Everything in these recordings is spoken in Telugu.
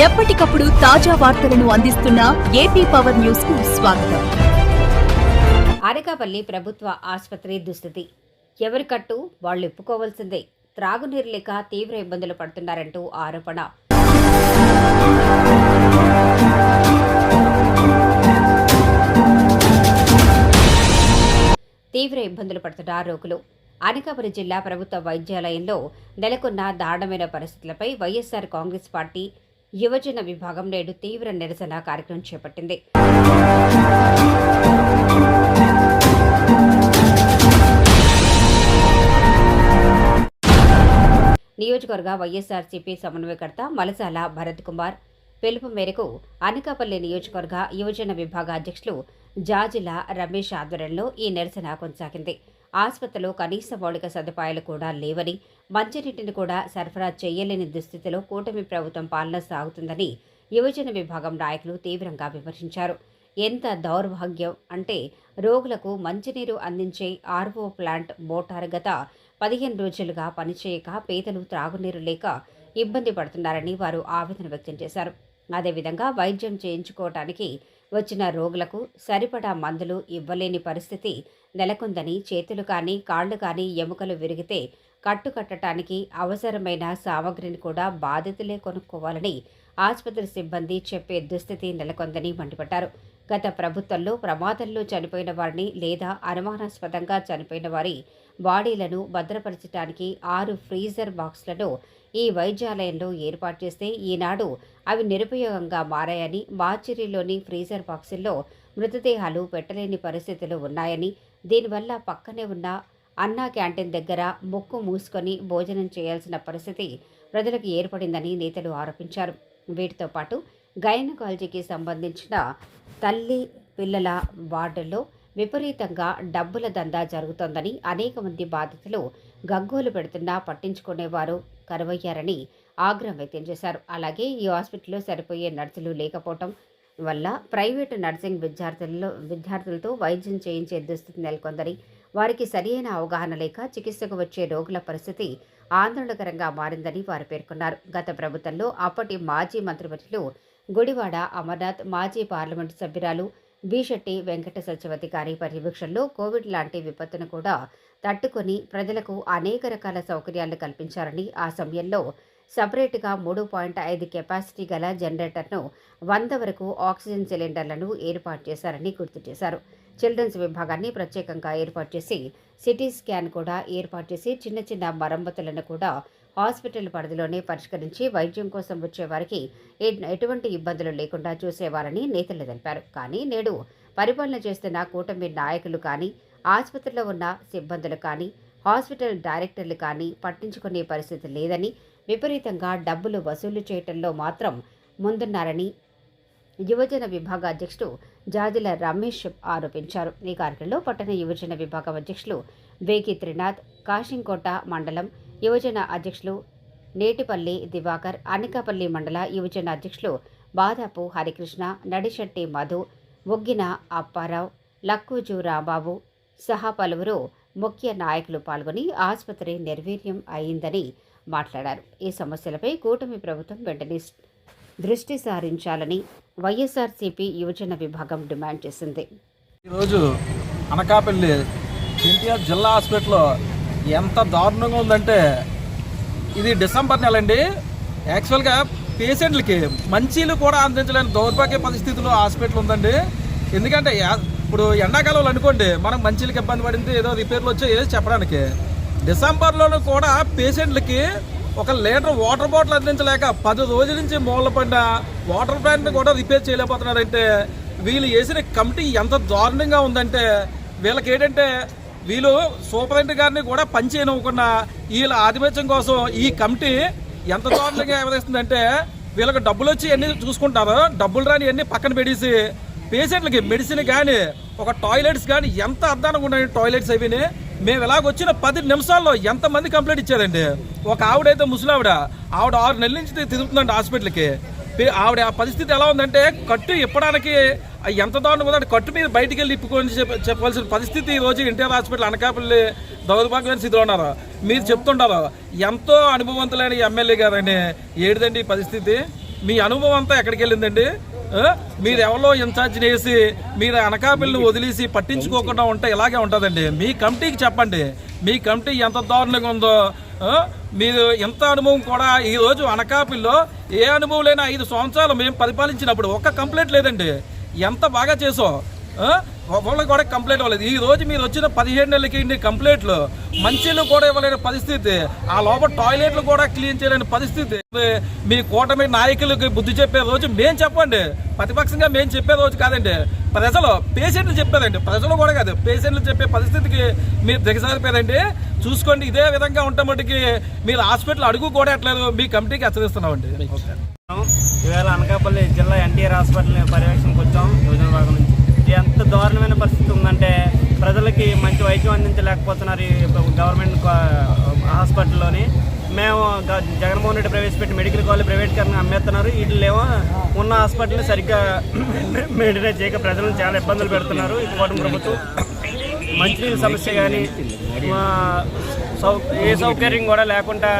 ఎప్పటికప్పుడు తాజా వార్తలను అందిస్తున్న ఏపీ పవర్ న్యూస్కు స్వాగతం. అనకాపల్లి ప్రభుత్వ ఆసుపత్రి దుస్థితి. ఎవరి కట్టు వాళ్ళు ఒప్పుకోవాల్సిందే త్రాగునీరు లేక తీవ్ర ఇబ్బందులు పడుతున్నారంటూ ఆరోపణ. తీవ్ర ఇబ్బందులు పడుతున్న రోగులు. అనకాపల్లి జిల్లా ప్రభుత్వ వైద్యాలయంలో నెలకొన్న దారుణమైన పరిస్థితులపై వైఎస్ఆర్ కాంగ్రెస్ పార్టీ యువజన విభాగం నేడు తీవ్ర నిరసన కార్యక్రమం చేపట్టింది. నియోజకవర్గ వైఎస్ఆర్సీపీ సమన్వయకర్త మలసాల భరత్ కుమార్ పిలుపు మేరకు అనకాపల్లి నియోజకవర్గ యువజన విభాగ అధ్యక్షులు జాజిల రమేష్ ఆధ్వర్యంలో ఈ నిరసన కొనసాగింది. ఆసుపత్రిలో కనీస మౌలిక సదుపాయాలు కూడా లేవని మంచినీటిని కూడా సరఫరా చేయలేని దుస్థితిలో కూటమి ప్రభుత్వం పాలన సాగుతుందని యువజన విభాగం నాయకులు తీవ్రంగా విమర్శించారు. ఎంత దౌర్భాగ్యం అంటే రోగులకు మంచినీరు అందించే ఆర్వో ప్లాంట్ మోటార్ గత పదిహేను రోజులుగా పనిచేయక పేదలు త్రాగునీరు లేక ఇబ్బంది పడుతున్నారని వారు ఆవేదన వ్యక్తం చేశారు. అదేవిధంగా వైద్యం చేయించుకోవటానికి వచ్చిన రోగులకు సరిపడా మందులు ఇవ్వలేని పరిస్థితి నెలకొందని చేతులు కానీ కాళ్ళు కానీ ఎముకలు విరిగితే కట్టుకట్టడానికి అవసరమైన సామగ్రిని కూడా బాధితులే కొనుక్కోవాలని ఆసుపత్రి సిబ్బంది చెప్పే దుస్థితి నెలకొందని మండిపడ్డారు. గత ప్రభుత్వంలో ప్రమాదంలో చనిపోయిన వారిని లేదా అనుమానాస్పదంగా చనిపోయిన వారి బాడీలను భద్రపరచడానికి ఆరు ఫ్రీజర్ బాక్స్లను ఈ వైద్యాలయంలో ఏర్పాటు చేస్తే ఈనాడు అవి నిరుపయోగంగా మారాయని మార్చిరీలోని ఫ్రీజర్ బాక్సుల్లో మృతదేహాలు పెట్టలేని పరిస్థితులు ఉన్నాయని దీనివల్ల పక్కనే ఉన్న అన్నా క్యాంటీన్ దగ్గర ముక్కు మూసుకొని భోజనం చేయాల్సిన పరిస్థితి ప్రజలకు ఏర్పడిందని నేతలు ఆరోపించారు. వీటితో పాటు గైనకాలజీకి సంబంధించిన తల్లి పిల్లల వార్డుల్లో విపరీతంగా డబ్బుల దందా జరుగుతోందని అనేక మంది బాధితులు గగ్గోలు పెడుతున్నా పట్టించుకునేవారు కరువయ్యారని ఆగ్రహం వ్యక్తం చేశారు. అలాగే ఈ హాస్పిటల్లో సరిపోయే నర్సులు లేకపోవటం వల్ల ప్రైవేటు నర్సింగ్ విద్యార్థులలో విద్యార్థులతో వైద్యం చేయించే దుస్థితి నెలకొందని వారికి సరియైన అవగాహన లేక చికిత్సకు వచ్చే రోగుల పరిస్థితి ఆందోళనకరంగా మారిందని వారు పేర్కొన్నారు. గత ప్రభుత్వంలో అప్పటి మాజీ మంత్రివర్యులు గుడివాడ అమర్నాథ్ మాజీ పార్లమెంటు సభ్యురాలు బీశెట్టి వెంకట సత్యవతి గారి పర్యవేక్షణలో కోవిడ్ లాంటి విపత్తును కూడా తట్టుకొని ప్రజలకు అనేక రకాల సౌకర్యాలు కల్పించారని ఆ సమయంలో సపరేట్గా మూడు పాయింట్ ఐదు కెపాసిటీ గల జనరేటర్ను వంద వరకు ఆక్సిజన్ సిలిండర్లను ఏర్పాటు చేశారని గుర్తు చేశారు. చిల్డ్రన్స్ విభాగాన్ని ప్రత్యేకంగా ఏర్పాటు చేసి సిటీ స్కాన్ కూడా ఏర్పాటు చేసి చిన్న చిన్న మరమ్మతులను కూడా హాస్పిటల్ పరిధిలోనే పరిష్కరించి వైద్యం కోసం వచ్చే వారికి ఎటువంటి ఇబ్బందులు లేకుండా చూసేవారని నేతలు తెలిపారు. కానీ నేడు పరిపాలన చేస్తున్న కూటమి నాయకులు కానీ ఆసుపత్రిలో ఉన్న సిబ్బందులు కానీ హాస్పిటల్ డైరెక్టర్లు కానీ పట్టించుకునే పరిస్థితి లేదని విపరీతంగా డబ్బులు వసూలు చేయటంలో మాత్రం ముందున్నారని యువజన విభాగ అధ్యక్షుడు జాజిల రమేష్ ఆరోపించారు. ఈ కార్యక్రమంలో పట్టణ యువజన విభాగం అధ్యక్షులు వేకి త్రినాథ్ కాశింకోట మండలం యువజన అధ్యక్షులు నేటిపల్లి దివాకర్ అనకాపల్లి మండల యువజన అధ్యక్షులు బాదాపు హరికృష్ణ నడిశెట్టి మధు ఒగ్గిన అప్పారావు లక్కూజు రాంబాబు సహా పలువురు ముఖ్య నాయకులు పాల్గొని ఆసుపత్రి నిర్వీర్యం అయిందని మాట్లాడారు. ఈ సమస్యలపై కూటమి ప్రభుత్వం వెంటనే దృష్టి సారించాలని వైఎస్ఆర్సీపీ యువజన విభాగం డిమాండ్ చేసింది. ఈరోజు అనకాపల్లి ఎన్టీఆర్ జిల్లా హాస్పిటల్లో ఎంత దారుణంగా ఉందంటే ఇది డిసెంబర్ నెల అండి యాక్చువల్గా పేషెంట్లకి మంచీలు కూడా అందించలేని దౌర్భాగ్య పరిస్థితిలో హాస్పిటల్ ఉందండి. ఎందుకంటే ఇప్పుడు ఎండాకాలంలో అనుకోండి మనం మంచీలకి ఇబ్బంది పడింది ఏదో రిపేర్లు వచ్చాయి ఏదో చెప్పడానికి. డిసెంబర్లోనూ కూడా పేషెంట్లకి ఒక లీటర్ వాటర్ బాటిల్ అందించలేక పది రోజుల నుంచి మూల పడిన వాటర్ ప్లాంట్ని కూడా రిపేర్ చేయలేకపోతున్నారంటే వీళ్ళు వేసిన కమిటీ ఎంత దారుణంగా ఉందంటే వీళ్ళకి ఏంటంటే వీళ్ళు సూపరింటెండెంట్ గారిని కూడా పనిచేయనివ్వకుండా వీళ్ళ ఆధిపత్యం కోసం ఈ కమిటీ ఎంత దారుణంగా వ్యవహరిస్తుందంటే వీళ్ళకి డబ్బులు వచ్చి అన్ని చూసుకుంటారు డబ్బులు రాని అన్ని పక్కన పెడేసి పేషెంట్లకి మెడిసిన్ కానీ ఒక టాయిలెట్స్ కానీ ఎంత అద్దానంగా ఉన్నాయి టాయిలెట్స్ అవిని? మేము ఇలాగ వచ్చిన పది నిమిషాల్లో ఎంతమంది కంప్లైంట్ ఇచ్చారండి? ఒక ఆవిడైతే ముసలావిడ ఆవిడ ఆరు నెలల నుంచి తిరుగుతుందండి హాస్పిటల్కి. ఆవిడ ఆ పరిస్థితి ఎలా ఉందంటే కట్టు ఇప్పడానికి ఎంత దారుణంగా ఉందంటే కట్టు మీద బయటికి వెళ్ళి ఇప్పుకొని చెప్పవలసిన పరిస్థితి ఈ రోజు ఎన్టీఆర్ హాస్పిటల్ అనకాపల్లి దౌర్భాగ్యమైన స్థితిలో ఉన్నారు. మీరు చెప్తుంటారు ఎంతో అనుభవవంతులైన ఎమ్మెల్యే గారని ఏడిదండి ఈ పరిస్థితి. మీ అనుభవం అంతా ఎక్కడికి వెళ్ళిందండి? మీరెవరో ఇన్ఛార్జ్ చేసి మీరు అనకాపిల్ని వదిలేసి పట్టించుకోకుండా ఉంటే ఇలాగే ఉంటుందండి. మీ కమిటీకి చెప్పండి. మీ కమిటీ ఎంత దారుణంగా ఉందో మీరు ఎంత అనుభవం కూడా ఈరోజు రోజు ఏ అనుభవం లేని ఐదు సంవత్సరాలు మేము పరిపాలించినప్పుడు ఒక్క కంప్లైంట్ లేదండి. ఎంత బాగా చేసావు? వాళ్ళకి కూడా కంప్లైంట్ ఇవ్వలేదు. ఈ రోజు మీరు వచ్చిన పదిహేడు నెలలకి ఇన్ని కంప్లైంట్లు మంచిలు కూడా ఇవ్వలేని పరిస్థితి. ఆ లోపల టాయిలెట్లు కూడా క్లీన్ చేయలేని పరిస్థితి. మీ కూటమి నాయకులకి బుద్ధి చెప్పే రోజు మేం చెప్పండి. ప్రతిపక్షంగా మేము చెప్పే రోజు కాదండి. ప్రజలు పేషెంట్లు చెప్పేదండి. ప్రజలు కూడా కాదు పేషెంట్లు చెప్పే పరిస్థితికి మీరు దిగజారిపోయారండి. చూసుకోండి ఇదే విధంగా ఉంటే మటుకి. మీరు హాస్పిటల్ అడుగు కూడా ఎట్లేదు మీ కమిటీకి హెచ్చరిస్తున్నామండి. ఈవేళ అనకాపల్లి జిల్లా ఎన్టీఆర్ హాస్పిటల్ పర్యవేక్షణకు వచ్చాం. యోజన భాగం నుంచి ఇది ఎంత దారుణమైన పరిస్థితి ఉందంటే ప్రజలకి మంచి వైద్యం అందించలేకపోతున్నారు ఈ గవర్నమెంట్ కా- హాస్పిటల్లోని. మేము జగన్మోహన్ రెడ్డి ప్రవేశపెట్టి మెడికల్ కాలేజ్ ప్రైవేట్కరణ అమ్మేస్తున్నారు. వీటిలేమో ఉన్న హాస్పిటల్ని సరిగ్గా మెయింటైన్ చేయక ప్రజలను చాలా ఇబ్బందులు పెడుతున్నారు. ఈ కూటమి ప్రభుత్వం మంచినీళ్ళ సమస్య కానీ సౌ ఏ సౌకర్యం కూడా లేకుండా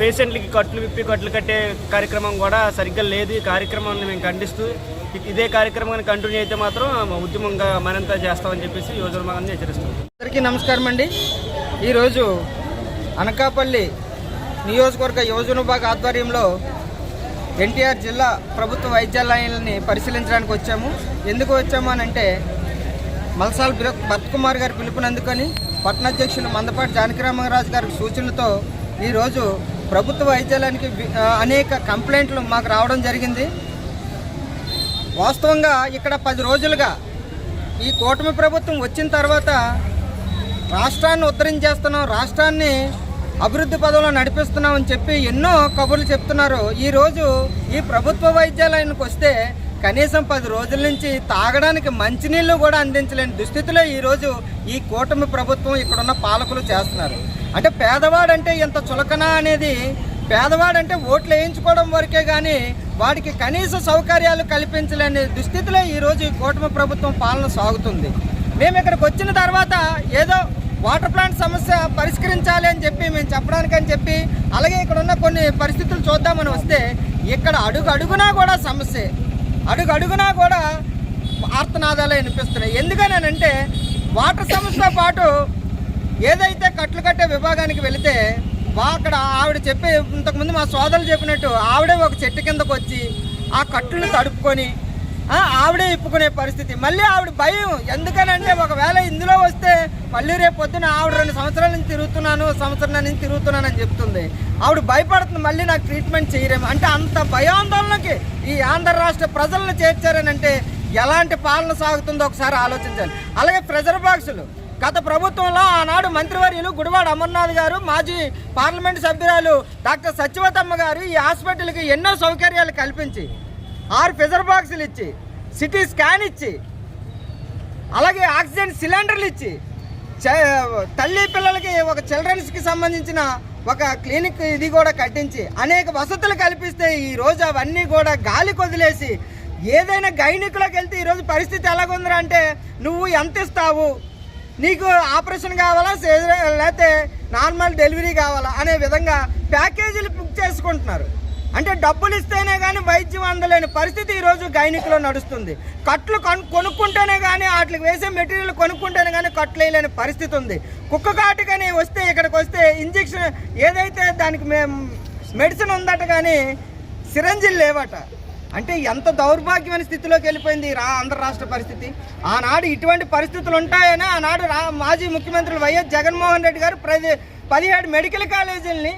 పేషెంట్లకి కట్లు విప్పి కట్లు కట్టే కార్యక్రమం కూడా సరిగ్గా లేదు. ఈ కార్యక్రమాన్ని మేము ఖండిస్తూ ఇదే కార్యక్రమం కంటిన్యూ అయితే మాత్రం ఉద్యమంగా మరింత చేస్తామని చెప్పేసి యువజన భాగాన్ని హెచ్చరిస్తున్నాం. అందరికీ నమస్కారం అండి. ఈరోజు అనకాపల్లి నియోజకవర్గ యువజన విభాగ ఆధ్వర్యంలో ఎన్టీఆర్ జిల్లా ప్రభుత్వ వైద్యాలయాలని పరిశీలించడానికి వచ్చాము. ఎందుకు వచ్చాము అని అంటే మల్సాల్ భరత్కుమార్ భరత్ గారి పిలుపునందుకొని పట్టణాధ్యక్షులు మందపాటి జానకిరామరాజు గారి సూచనలతో ఈరోజు ప్రభుత్వ వైద్యాలయానికి అనేక కంప్లైంట్లు మాకు రావడం జరిగింది. వాస్తవంగా ఇక్కడ పది రోజులుగా ఈ కూటమి ప్రభుత్వం వచ్చిన తర్వాత రాష్ట్రాన్ని ఉద్ధరించేస్తున్నాం రాష్ట్రాన్ని అభివృద్ధి పదంలో నడిపిస్తున్నాం అని చెప్పి ఎన్నో కబుర్లు చెప్తున్నారు. ఈరోజు ఈ ప్రభుత్వ వైద్యాలయానికి వస్తే కనీసం పది రోజుల నుంచి తాగడానికి మంచినీళ్ళు కూడా అందించలేని దుస్థితిలో ఈరోజు ఈ కూటమి ప్రభుత్వం ఇక్కడున్న పాలకులు చేస్తున్నారు. అంటే పేదవాడంటే ఇంత చులకన అనేది పేదవాడంటే ఓట్లు వేయించుకోవడం వరకే కానీ వాడికి కనీస సౌకర్యాలు కల్పించలేని దుస్థితిలో ఈరోజు ఈ కూటమి ప్రభుత్వం పాలన సాగుతుంది. మేము ఇక్కడికి వచ్చిన తర్వాత ఏదో వాటర్ ప్లాంట్ సమస్య పరిష్కరించాలి అని చెప్పి మేము చెప్పడానికని చెప్పి అలాగే ఇక్కడ ఉన్న కొన్ని పరిస్థితులు చూద్దామని వస్తే ఇక్కడ అడుగు అడుగునా కూడా సమస్యే. అడుగు అడుగునా కూడా ఆర్తనాదాలు వినిపిస్తున్నాయి. ఎందుకనంటే వాటర్ సమస్యతో పాటు ఏదైతే కట్లు కట్టే విభాగానికి వెళితే అక్కడ ఆవిడ చెప్పే ఇంతకుముందు మా సోదరులు చెప్పినట్టు ఆవిడే ఒక చెట్టు కిందకు వచ్చి ఆ కట్టును తడుపుకొని ఆవిడే ఇప్పుకునే పరిస్థితి. మళ్ళీ ఆవిడ భయం. ఎందుకనంటే ఒకవేళ ఇందులో వస్తే మళ్ళీ రేపు పొద్దున ఆవిడ రెండు సంవత్సరాల నుంచి తిరుగుతున్నాను సంవత్సరం నుంచి తిరుగుతున్నాను అని చెప్తుంది. ఆవిడ భయపడుతుంది మళ్ళీ నాకు ట్రీట్మెంట్ చేయరేమో. అంటే అంత భయాందోళనకి ఈ ఆంధ్ర రాష్ట్ర ప్రజలను చేర్చారనంటే ఎలాంటి పాలన సాగుతుందో ఒకసారి ఆలోచించాలి. అలాగే ప్రెజర్ బాక్సులు. గత ప్రభుత్వంలో ఆనాడు మంత్రివర్యులు గుడివాడ అమర్నాథ్ గారు మాజీ పార్లమెంట్ సభ్యురాలు డాక్టర్ సత్యవతమ్మ గారు ఈ హాస్పిటల్కి ఎన్నో సౌకర్యాలు కల్పించి ఆరు ఫిజర్ బాక్సులు ఇచ్చి సిటీ స్కాన్ ఇచ్చి అలాగే ఆక్సిజన్ సిలిండర్లు ఇచ్చి తల్లి పిల్లలకి ఒక చిల్డ్రన్స్కి సంబంధించిన ఒక క్లినిక్ ఇది కూడా కట్టించి అనేక వసతులు కల్పిస్తే ఈ రోజు అవన్నీ కూడా గాలి కొదిలేసి ఏదైనా గైనికులకు వెళ్తే ఈరోజు పరిస్థితి ఎలాగుందిరా అంటే నువ్వు ఎంత ఇస్తావు? నీకు ఆపరేషన్ కావాలా లేకపోతే నార్మల్ డెలివరీ కావాలా అనే విధంగా ప్యాకేజీలు బుక్ చేసుకుంటున్నారు. అంటే డబ్బులు ఇస్తేనే కానీ వైద్యం అందలేని పరిస్థితి ఈరోజు గైనికలో నడుస్తుంది. కట్లు కొనుక్కుంటేనే కానీ వాటికి వేసే మెటీరియల్ కొనుక్కుంటేనే కానీ కట్లు వేయలేని పరిస్థితి ఉంది. కుక్కకాటుకని వస్తే ఇక్కడికి వస్తే ఇంజెక్షన్ ఏదైతే దానికి మేము మెడిసిన్ ఉందట కానీ సిరంజిలు లేవట. అంటే ఎంత దౌర్భాగ్యమైన స్థితిలోకి వెళ్ళిపోయింది రా ఆంధ్ర రాష్ట్ర పరిస్థితి. ఆనాడు ఇటువంటి పరిస్థితులు ఉంటాయని ఆనాడు రా మాజీ ముఖ్యమంత్రులు వైఎస్ జగన్మోహన్ రెడ్డి గారు ప్రతి పదిహేడు మెడికల్ కాలేజీలని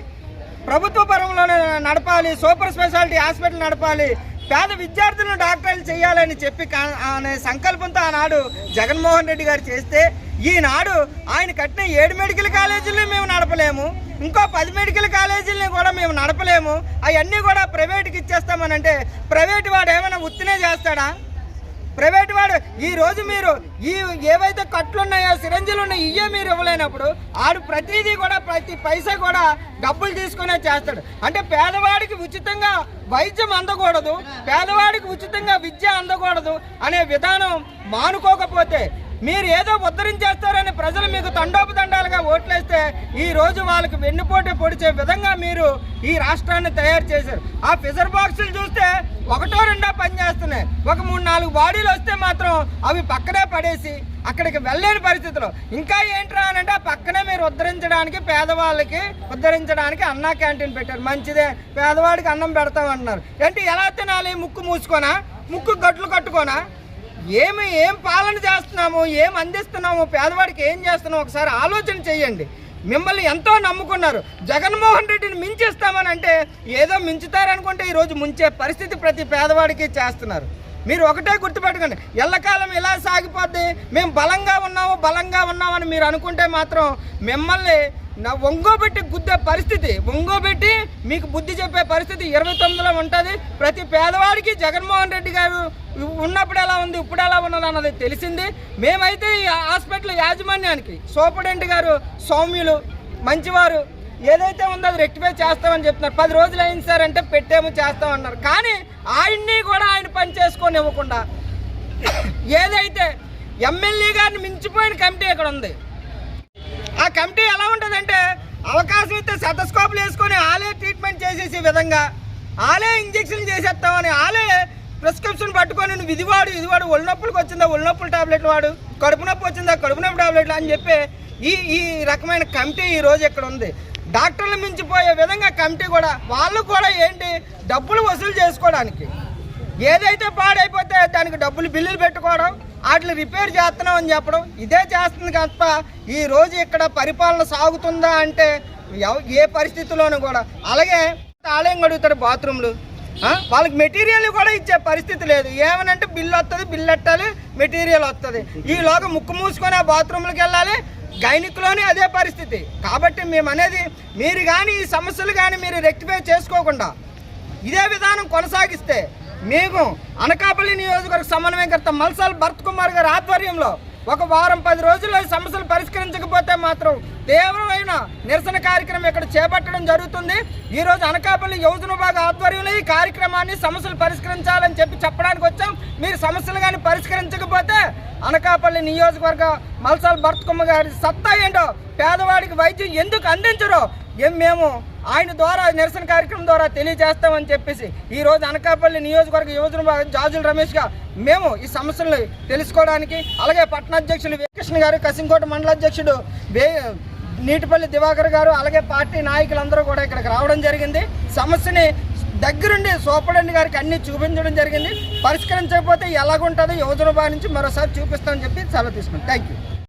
ప్రభుత్వ పరంలోనే నడపాలి సూపర్ స్పెషాలిటీ హాస్పిటల్ నడపాలి పేద విద్యార్థులను డాక్టర్లు చేయాలని చెప్పి అనే సంకల్పంతో ఆనాడు జగన్మోహన్ రెడ్డి గారు చేస్తే ఈనాడు ఆయన కట్టిన ఏడు మెడికల్ కాలేజీలను మేము నడపలేము. ఇంకో పది మెడికల్ కాలేజీలని కూడా మేము నడపలేము. అవన్నీ కూడా ప్రైవేట్కి ఇచ్చేస్తామని అంటే ప్రైవేట్ వాడు ఏమైనా ఉత్తినే చేస్తాడా? ప్రైవేట్ వాడు ఈ రోజు మీరు ఈ ఏవైతే కట్లు ఉన్నాయో సిరంజీలు ఉన్నాయో ఇవే మీరు ఇవ్వలేనప్పుడు ఆడు ప్రతిదీ కూడా ప్రతి పైసా కూడా డబ్బులు తీసుకునే చేస్తాడు. అంటే పేదవాడికి ఉచితంగా వైద్యం అందకూడదు పేదవాడికి ఉచితంగా విద్య అందకూడదు అనే విధానం మానుకోకపోతే మీరు ఏదో ఉద్ధరించేస్తారని ప్రజలు మీకు తండోపదండాలుగా ఓట్లేస్తే ఈ రోజు వాళ్ళకి వెన్నుపోటు పొడిచే విధంగా మీరు ఈ రాష్ట్రాన్ని తయారు చేశారు. ఆ ఫిజర్ బాక్సులు చూస్తే ఒకటో రెండో పనిచేస్తున్నాయి ఒక మూడు నాలుగు బాడీలు వస్తే మాత్రం అవి పక్కనే పడేసి అక్కడికి వెళ్ళలేని పరిస్థితిలో. ఇంకా ఏంట్రా అని అంటే ఆ పక్కనే మీరు ఉద్ధరించడానికి పేదవాళ్ళకి ఉద్ధరించడానికి అన్నా క్యాంటీన్ పెట్టారు. మంచిదే పేదవాడికి అన్నం పెడతామంటున్నారు. ఏంటి ఎలా తినాలి ముక్కు మూసుకోనా? ముక్కు గట్లు కట్టుకోనా? ఏమి ఏం పాలన చేస్తున్నాము ఏం అందిస్తున్నాము పేదవాడికి ఏం చేస్తున్నాము ఒకసారి ఆలోచన చేయండి. మిమ్మల్ని ఎంతో నమ్ముకున్నారు. జగన్మోహన్ రెడ్డిని మించిస్తామని అంటే ఏదో మించుతారనుకుంటే ఈరోజు ముంచే పరిస్థితి ప్రతి పేదవాడికి చేస్తున్నారు. మీరు ఒకటే గుర్తుపెట్టుకోండి. ఎల్లకాలం ఇలా సాగిపోద్ది. మేము బలంగా ఉన్నాము బలంగా ఉన్నామని మీరు అనుకుంటే మాత్రం మిమ్మల్ని నా ఒంగోబెట్టి గుద్దే పరిస్థితి ఒంగోబెట్టి మీకు బుద్ధి చెప్పే పరిస్థితి ఇరవై తొమ్మిదిలో ఉంటుంది. ప్రతి పేదవాడికి జగన్మోహన్ రెడ్డి గారు ఉన్నప్పుడు ఎలా ఉంది ఇప్పుడు ఎలా ఉన్నది అన్నది తెలిసింది. మేమైతే ఈ హాస్పిటల్ యాజమాన్యానికి సూపరింటెండెంట్ గారు సౌమ్యులు మంచివారు ఏదైతే ఉందో అది రెక్టిఫై చేస్తామని చెప్తున్నారు. పది రోజులు అయింది సార్ అంటే పెట్టేమో చేస్తామన్నారు కానీ ఆయన్ని కూడా ఆయన పని చేసుకొని ఇవ్వకుండా ఏదైతే ఎమ్మెల్యే గారిని మించిపోయిన కమిటీ ఇక్కడ ఉంది ఆ కమిటీ ఎలా ఉంటుందంటే అవకాశం ఇస్తే శతస్కోపులు వేసుకొని ఆలే ట్రీట్మెంట్ చేసేసే విధంగా ఆలే ఇంజక్షన్ చేసేస్తామని ఆలే ప్రిస్క్రిప్షన్ పట్టుకొని నువ్వు ఇదివాడు వాడు ఒళ్ళు నొప్పులకు వచ్చిందా ఒళ్ళు నొప్పుల టాబ్లెట్లు వాడు కడుపు నొప్పి వచ్చిందా కడుపు నొప్పి టాబ్లెట్లు అని చెప్పి ఈ ఈ రకమైన కమిటీ ఈ రోజు ఇక్కడ ఉంది. డాక్టర్లు మించిపోయే విధంగా కమిటీ కూడా వాళ్ళు కూడా ఏంటి డబ్బులు వసూలు చేసుకోవడానికి. ఏదైతే పాడైపోతే దానికి డబ్బులు బిల్లులు పెట్టుకోవడం వాటిని రిపేర్ చేస్తున్నాం అని చెప్పడం ఇదే చేస్తుంది తప్ప ఈ రోజు ఇక్కడ పరిపాలన సాగుతుందా అంటే ఏ పరిస్థితిలోనూ కూడా. అలాగే ఆలయం అడుగుతాడు బాత్రూమ్లు వాళ్ళకి మెటీరియల్ కూడా ఇచ్చే పరిస్థితి లేదు. ఏమనంటే బిల్లు వస్తుంది బిల్లు ఎట్టాలి మెటీరియల్ వస్తుంది ఈలోగా ముక్కు మూసుకొని ఆ బాత్రూమ్లకు వెళ్ళాలి గైనిక్లోనే అదే పరిస్థితి. కాబట్టి మేము అనేది మీరు కానీ ఈ సమస్యలు కానీ మీరు రెక్టిఫై చేసుకోకుండా ఇదే విధానం కొనసాగిస్తే మేము అనకాపల్లి నియోజకవర్గ సమన్వయకర్త మల్సాల్ భరత్ కుమార్ గారి ఆధ్వర్యంలో ఒక వారం పది రోజుల్లో సమస్యలు పరిష్కరించకపోతే మాత్రం తీవ్రమైన నిరసన కార్యక్రమం ఇక్కడ చేపట్టడం జరుగుతుంది. ఈరోజు అనకాపల్లి యువజన విభాగ ఆధ్వర్యంలో ఈ కార్యక్రమాన్ని సమస్యలు పరిష్కరించాలని చెప్పి చెప్పడానికి వచ్చాం. మీరు సమస్యలు కానీ పరిష్కరించకపోతే అనకాపల్లి నియోజకవర్గ మల్సాల్ భరత్ కుమార్ గారి సత్తా ఏంటో పేదవాడికి వైద్యం ఎందుకు అందించరో ఏం మేము ఆయన ద్వారా నిరసన కార్యక్రమం ద్వారా తెలియజేస్తామని చెప్పేసి ఈ రోజు అనకాపల్లి నియోజకవర్గ యువజన జాజుల రమేష్గా మేము ఈ సమస్యలను తెలుసుకోవడానికి అలాగే పట్టణాధ్యక్షుడు వేకృష్ణ గారు కసింకోట మండలాధ్యక్షుడు వే నీటిపల్లి దివాకర్ గారు అలాగే పార్టీ నాయకులందరూ కూడా ఇక్కడికి రావడం జరిగింది. సమస్యని దగ్గరుండి సోపడండి గారికి అన్ని చూపించడం జరిగింది. పరిష్కరించకపోతే ఎలాగుంటుందో? యువజన విభాగం నుంచి మరోసారి చూపిస్తామని చెప్పి సెలవు తీసుకుంటాం థ్యాంక్ యూ